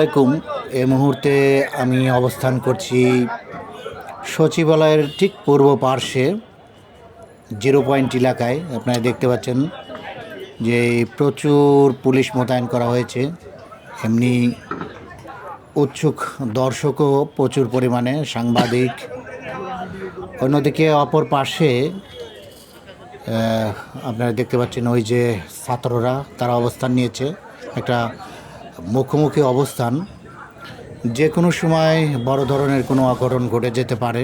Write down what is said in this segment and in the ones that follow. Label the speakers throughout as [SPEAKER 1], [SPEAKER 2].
[SPEAKER 1] আসসালামাইকুম এই মুহূর্তে আমি অবস্থান করছি সচিবালয়ের ঠিক পূর্ব পার্শ্বে, জিরো পয়েন্ট এলাকায়। আপনারা দেখতে পাচ্ছেন যে প্রচুর পুলিশ মোতায়েন করা হয়েছে। এমনি উৎসুক দর্শকও প্রচুর পরিমাণে, সাংবাদিক। অন্যদিকে অপর পাশে আপনারা দেখতে পাচ্ছেন ওই যে ছাত্ররা, তারা অবস্থান নিয়েছে। একটা মুখোমুখি অবস্থান যে কোনো সময় বড় ধরনের কোনো অঘটন ঘটে যেতে পারে।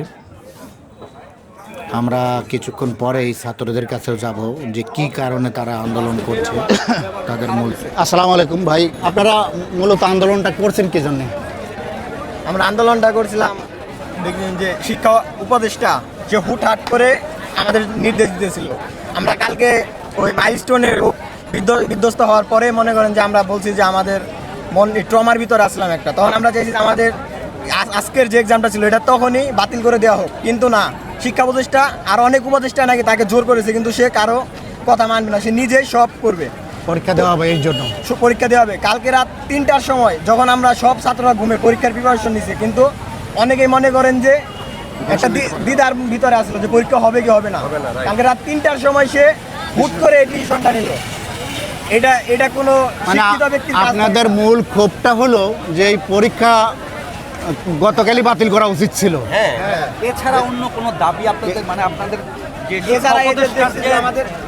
[SPEAKER 1] আমরা কিছুক্ষণ পরেই ছাত্রদের কাছেও যাব যে কি কারণে তারা আন্দোলন করছে তাদের মূল আসসালামু আলাইকুম ভাই আপনারা মূলত আন্দোলনটা করছেন কি জন্যে?
[SPEAKER 2] আমরা আন্দোলনটা করছিলাম দেখলেন যে শিক্ষা উপদেষ্টা যে হুটহাট করে আমাদের নির্দেশ দিতেছিল। আমরা কালকে ওই মাইলস্টোনের বিধ্বস্ত হওয়ার পরে মনে করেন যে আমরা বলছি যে আমাদের মন ট্রমার ভিতরে আসলাম একটা। তখন আমরা চাইছি আমাদের আজকের যে এক্সামটা ছিল এটা তখনই বাতিল করে দেওয়া হোক। কিন্তু না শিক্ষা উপদেষ্টা আর অনেক উপদেষ্টা নাকি তাকে জোর করেছে কিন্তু সে কারও কথা মানবে না। সে নিজেই সব করবে।
[SPEAKER 1] পরীক্ষা দেওয়া হবে এর জন্য।
[SPEAKER 2] পরীক্ষা দেওয়া হবে। কালকে রাত তিনটার সময় যখন আমরা সব ছাত্ররা ঘুমে পরীক্ষার প্রিপারেশন নিছি কিন্তু অনেকেই মনে করেন যে একটা দিদার ভিতরে আসলো যে পরীক্ষা হবে কি হবে না। কালকে রাত তিনটার সময় সে হুট করে এই ডিসিশনটা নিল। এটা এটা কোনো
[SPEAKER 1] মানে। আপনাদের মূল ক্ষোভটা হলো যে এই পরীক্ষা গতকালই বাতিল করা উচিত ছিল।
[SPEAKER 3] হ্যাঁ। এছাড়া অন্য কোনো দাবি আপনাদের মানে আপনাদের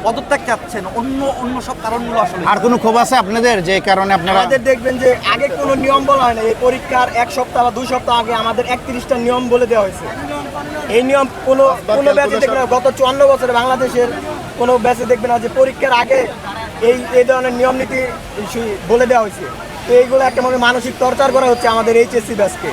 [SPEAKER 3] পদত্যাগ চাচ্ছেন অন্য অন্য সব কারণগুলো আসলে
[SPEAKER 1] আর কোনো ক্ষোভ আছে আপনাদের? যে কারণে আপনারা
[SPEAKER 2] আমাদের দেখবেন যে আগে কোনো নিয়ম বলা হয় না এই পরীক্ষার এক সপ্তাহ বা দুই সপ্তাহ আগে আমাদের একত্রিশটা নিয়ম বলে দেওয়া হয়েছে। এই নিয়ম কোনো কোনো ব্যাচে দেখবে না গত চুয়ান্ন বছরে বাংলাদেশের কোনো ব্যাচে দেখবে না যে পরীক্ষার আগে এই এই ধরনের নিয়ম নীতি বলে দেওয়া হয়েছে। এইগুলো একটা মানে মানসিক টর্চার করা হচ্ছে আমাদের এইচএসসি ব্যাচকে।